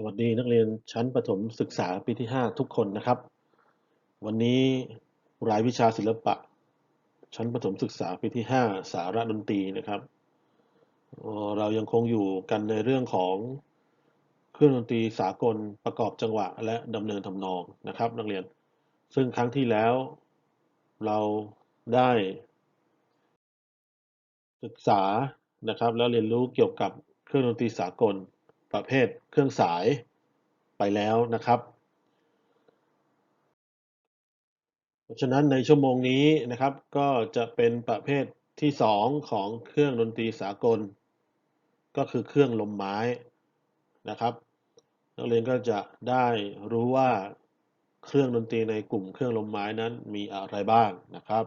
สวัสดีนักเรียนชั้นประถมศึกษาปีที่ 5 ทุกคนนะครับ วันนี้รายวิชาศิลปะ ชั้นประถมศึกษาปีที่ 5 สาระดนตรีนะครับเอ่อเรายังคงอยู่กันในเรื่องของเครื่องดนตรีสากลประกอบจังหวะและดำเนินทำนองนะครับ นักเรียน ซึ่งครั้งที่แล้วเราได้ ศึกษานะครับ แล้วเรียนรู้เกี่ยวกับเครื่องดนตรีสากล ประเภทเครื่องสายไปแล้วนะครับ เพราะฉะนั้นในชั่วโมงนี้นะครับ ก็จะเป็นประเภทที่ 2 ของเครื่องดนตรีสากล ก็คือเครื่องลมไม้นะครับ นักเรียนก็จะได้รู้ว่าเครื่องดนตรีในกลุ่มเครื่องลมไม้นั้นมีอะไรบ้างนะครับ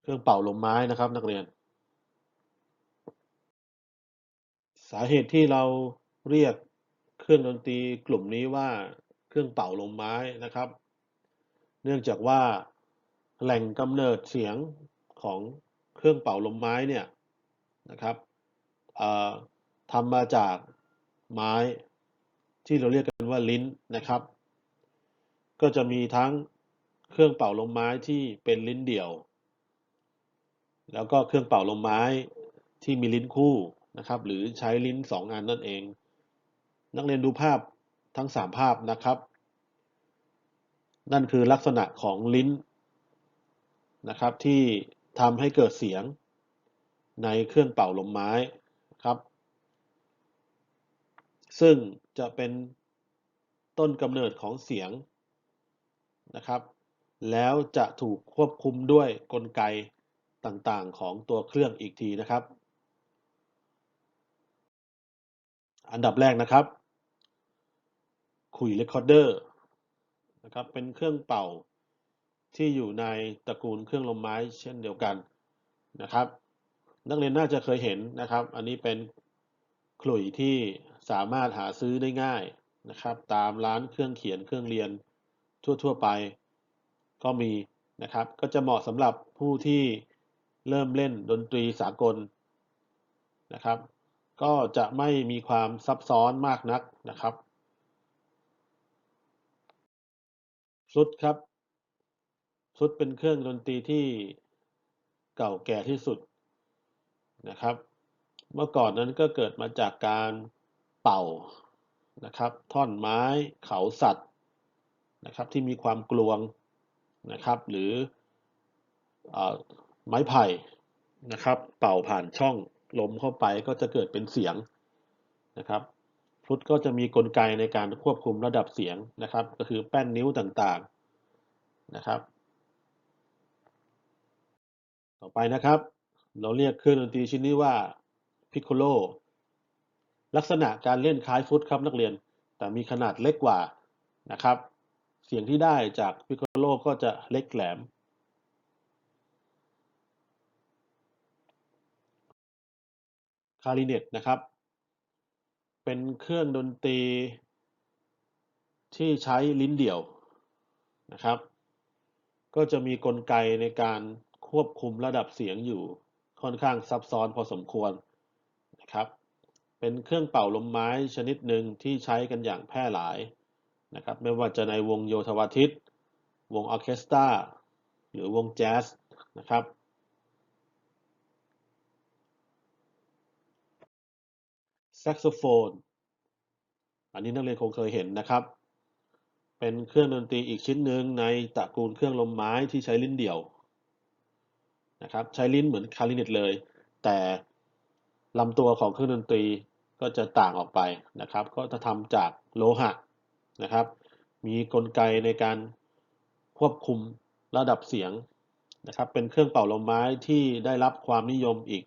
เครื่องเป่าลมไม้นะครับนักเรียน สาเหตุที่เราเรียกเครื่องดนตรีกลุ่มนี้ว่าเครื่องเป่าลมไม้นะครับ เนื่องจากว่าแหล่งกำเนิดเสียงของเครื่องเป่าลมไม้เนี่ยนะครับทำมาจากไม้ที่เราเรียกกันว่าลิ้นนะครับ ก็จะมีทั้งเครื่องเป่าลมไม้ที่เป็นลิ้นเดี่ยว แล้วก็เครื่องเป่าลมไม้ที่มีลิ้นคู่ นะครับ หรือใช้ลิ้นสองอันนั่นเอง นักเรียนดูภาพทั้งสามภาพนะครับ นั่นคือลักษณะของลิ้นนะครับ ที่ทำให้เกิดเสียงในเครื่องเป่าลมไม้ครับ ซึ่งจะเป็นต้นกำเนิดของเสียงนะครับ แล้วจะถูกควบคุมด้วยกลไกต่างๆของตัวเครื่องอีกทีนะครับ อันดับแรกนะครับขุยเรคคอร์เดอร์นะครับ เป็นเครื่องเป่าที่อยู่ในตระกูลเครื่องลมไม้เช่นเดียวกันนะครับ นักเรียนน่าจะเคยเห็นนะครับ อันนี้เป็นขลุ่ยที่สามารถหาซื้อได้ง่ายนะครับ ตามร้านเครื่องเขียนเครื่องเรียนทั่ว ๆ ไป ก็มีนะครับ ก็จะเหมาะสำหรับผู้ที่เริ่มเล่นดนตรีสากลนะครับ ก็จะไม่มีความซับซ้อนมากนักนะครับ ฟลุตครับ ฟลุตเป็นเครื่องดนตรีที่เก่าแก่ที่สุดนะครับ เมื่อก่อนนั้นก็เกิดมาจากการเป่านะครับ ท่อนไม้เขาสัตว์นะครับที่มีความกลวงนะครับ หรืออไม้ไผ่นะครับ เป่าผ่านช่อง ลมเข้าไปก็จะเกิดเป็นเสียงนะครับฟลุตก็จะมีกลไกในการควบคุมระดับเสียงนะครับ ก็คือแป้นนิ้วต่างๆนะครับ ต่อไปนะครับ เราเรียกเครื่องดนตรีชิ้นนี้ว่าพิคโคโลลักษณะการเล่นคล้ายฟลุตครับนักเรียน แต่มีขนาดเล็กกว่านะครับ เสียงที่ได้จากพิคโคโลก็จะเล็กแหลม ลาริเนตนะครับ เป็นเครื่องดนตรีที่ใช้ลิ้นเดี่ยวนะครับ ก็จะมีกลไกในการควบคุมระดับเสียงอยู่ค่อนข้างซับซ้อนพอสมควรนะครับ เป็นเครื่องเป่าลมไม้ชนิดหนึ่งที่ใช้กันอย่างแพร่หลายนะครับ ไม่ว่าจะในวงโยธวาทิต วงออเคสตราหรือวงแจ๊สนะครับ แซ กโซโฟน อันนี้นักเรียนคงเคยเห็นนะครับ เป็นเครื่องดนตรีอีกชิ้นหนึ่งในตระกูลเครื่องลมไม้ที่ใช้ลิ้นเดี่ยวนะครับ ใช้ลิ้นเหมือนคาริเนตเลย แต่ลำตัวของเครื่องดนตรีก็จะต่างออกไปนะครับ ก็จะทำจากโลหะนะครับ มีกลไกในการควบคุมระดับเสียงนะครับ เป็นเครื่องเป่าลมไม้ที่ได้รับความนิยมอีก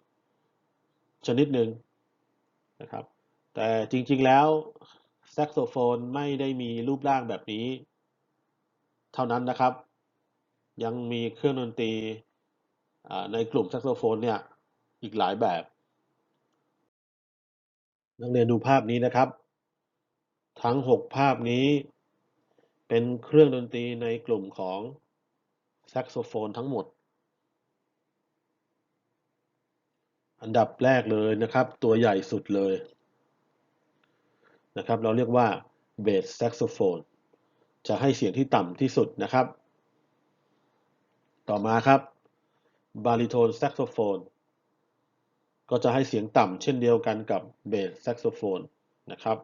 ชนิดหนึ่ง นะครับ แต่จริงๆแล้วแซกโซโฟนไม่ได้มีรูปร่างแบบนี้ เท่านั้นนะครับ ยังมีเครื่องดนตรีในกลุ่มแซกโซโฟนเนี่ยอีกหลายแบบ นักเรียนดูภาพนี้นะครับ ทั้ง 6 ภาพนี้เป็นเครื่องดนตรีในกลุ่มของแซกโซโฟนทั้งหมด อันดับแรกเลยนะครับ ตัวใหญ่สุดเลยนะครับ เราเรียกว่าเบสแซกโซโฟนจะให้เสียงที่ต่ำที่สุดนะครับ ต่อมาครับบาริโทนแซกโซโฟนก็จะให้เสียงต่ำเช่นเดียวกันกับเบสแซกโซโฟนนะครับ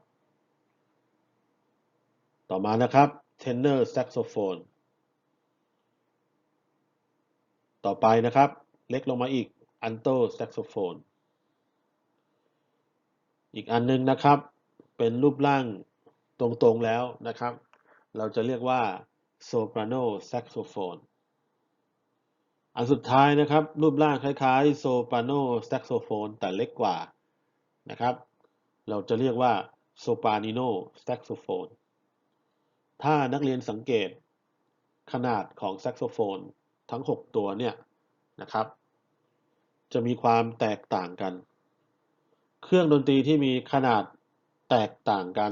ต่อมานะครับเทนเนอร์แซกโซโฟนต่อไปนะครับ เล็กลงมาอีก อันโตแซกโซโฟน อีกอันนึงนะครับ เป็นรูปร่างตรงๆแล้วนะครับ เราจะเรียกว่าโซปราโนแซกโซโฟน อันสุดท้ายนะครับ รูปร่างคล้ายๆโซปราโนแซกโซโฟนแต่เล็กกว่านะครับ เราจะเรียกว่าโซปรานิโนแซกโซโฟน ถ้านักเรียนสังเกตขนาดของแซกโซโฟนทั้ง 6 ตัวเนี่ยนะครับ จะมีความแตกต่างกัน เครื่องดนตรีที่มีขนาดแตกต่างกัน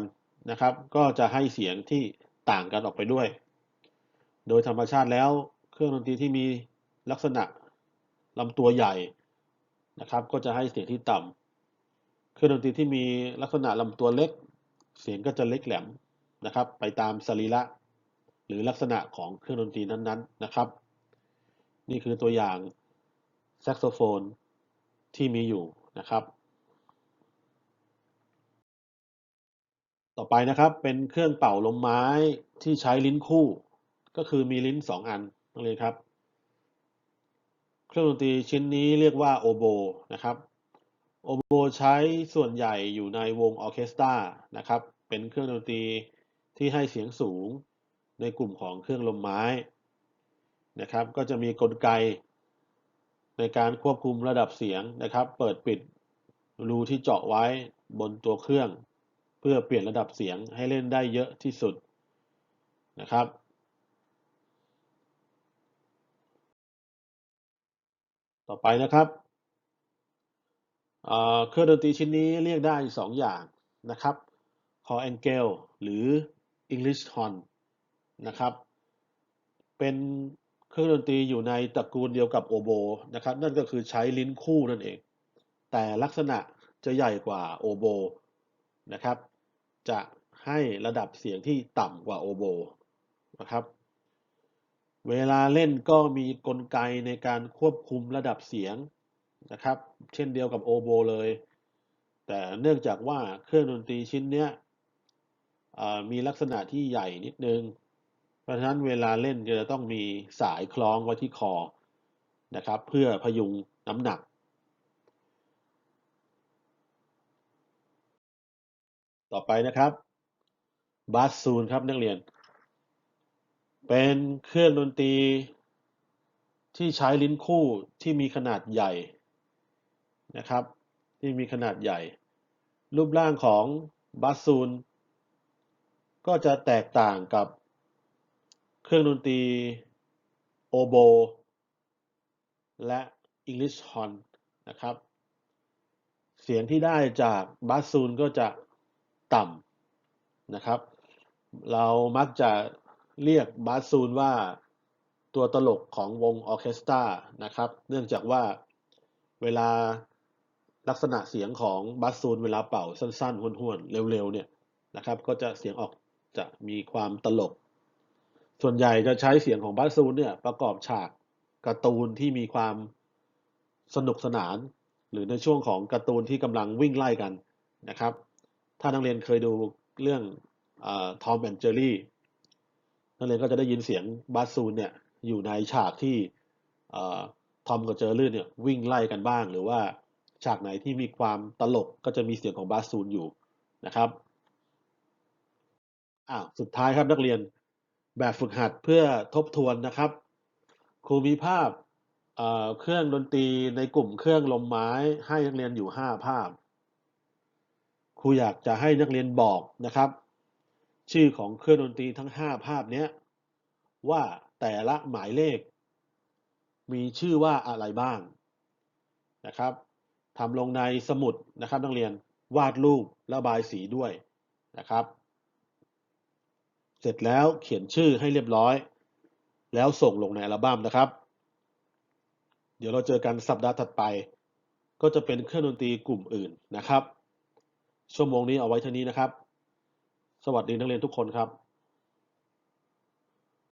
นะครับ ก็จะให้เสียงที่ต่างกันออกไปด้วย โดยธรรมชาติแล้วเครื่องดนตรีที่มีลักษณะลำตัวใหญ่นะครับ ก็จะให้เสียงที่ต่ำเครื่องดนตรีที่มีลักษณะลำตัวเล็ก เสียงก็จะเล็กแหลมนะครับ ไปตามสรีระหรือลักษณะของเครื่องดนตรีนั้นๆนะครับ นี่คือตัวอย่าง แซกโซโฟนที่มีอยู่นะครับ ต่อไปนะครับเป็นเครื่องเป่าลมไม้ที่ใช้ลิ้นคู่ ก็คือมีลิ้นสองอันนั่นเลยครับ เครื่องดนตรีชิ้นนี้เรียกว่าโอโบนะครับโอโบใช้ส่วนใหญ่อยู่ในวงออเคสตรานะครับ เป็นเครื่องดนตรีที่ให้เสียงสูงในกลุ่มของเครื่องลมไม้นะครับ ก็จะมีกลไก ในการควบคุมระดับเสียงนะครับ เปิดปิดรูที่เจาะไว้บนตัวเครื่อง เพื่อเปลี่ยนระดับเสียงให้เล่นได้เยอะที่สุดนะครับ ต่อไปนะครับเครื่องดนตรีชิ้นนี้เรียกได้สองอย่างนะครับ call angel หรือ English horn นะครับ เป็น เครื่องดนตรีอยู่ในตระกูลเดียวกับโอโบนะครับ นั่นก็คือใช้ลิ้นคู่นั่นเอง แต่ลักษณะจะใหญ่กว่าโอโบนะครับ จะให้ระดับเสียงที่ต่ำกว่าโอโบนะครับ เวลาเล่นก็มีกลไกในการควบคุมระดับเสียงนะครับ เช่นเดียวกับโอโบเลย แต่เนื่องจากว่าเครื่องดนตรีชิ้นนี้มีลักษณะที่ใหญ่นิดนึง เพราะฉะนั้นเวลาเล่นจะต้องมีสายคล้องไว้ที่คอนะครับ เพื่อพยุงน้ำหนักต่อไปนะครับบาสซูนครับนักเรียน เป็นเครื่องดนตรีที่ใช้ลิ้นคู่ที่มีขนาดใหญ่นะครับ ที่มีขนาดใหญ่ รูปร่างของบาสซูนก็จะแตกต่างกับ เครื่องดนตรีโอโบ และ English horn นะครับ เสียงที่ได้จากบาสซูนก็จะต่ำนะครับ เรามักจะเรียกบาสซูนว่าตัวตลกของวงออเคสตรานะครับ เนื่องจากว่าเวลาลักษณะเสียงของบาสซูนเวลาเป่าสั้นๆห้วนๆ เร็วๆเนี่ยนะครับ ก็จะเสียงออกจะมีความตลก ส่วนใหญ่จะใช้เสียงของบาสซูนเนี่ยประกอบฉากการ์ตูนที่มีความสนุกสนาน หรือในช่วงของการ์ตูนที่กำลังวิ่งไล่กันนะครับ ถ้านักเรียนเคยดูเรื่องทอมแอนเจอรี่นักเรียนก็จะได้ยินเสียงบาสซูนเนี่ยอยู่ในฉากที่ทอมกับเจอร์ลื่เนี่ยวิ่งไล่กันบ้าง หรือว่าฉากไหนที่มีความตลกก็จะมีเสียงของบาสซูนอยู่นะครับอ้าวสุดท้ายครับนักเรียน แบบฝึกหัดเพื่อทบทวนนะครับ ครูมีภาพเครื่องดนตรีในกลุ่มเครื่องลมไม้ให้นักเรียนอยู่ห้าภาพ ครูอยากจะให้นักเรียนบอกนะครับ ชื่อของเครื่องดนตรีทั้งห้าภาพนี้ว่าแต่ละหมายเลข มีชื่อว่าอะไรบ้างนะครับทำลงในสมุดนะครับ นักเรียนวาดรูประบายสีด้วยนะครับ เสร็จแล้วเขียนชื่อให้เรียบร้อย แล้วส่งลงในอัลบั้มนะครับ เดี๋ยวเราเจอกันสัปดาห์ถัดไป ก็จะเป็นเครื่องดนตรีกลุ่มอื่นนะครับ ชั่วโมงนี้เอาไว้เท่านี้นะครับ สวัสดีนักเรียนทุกคนครับ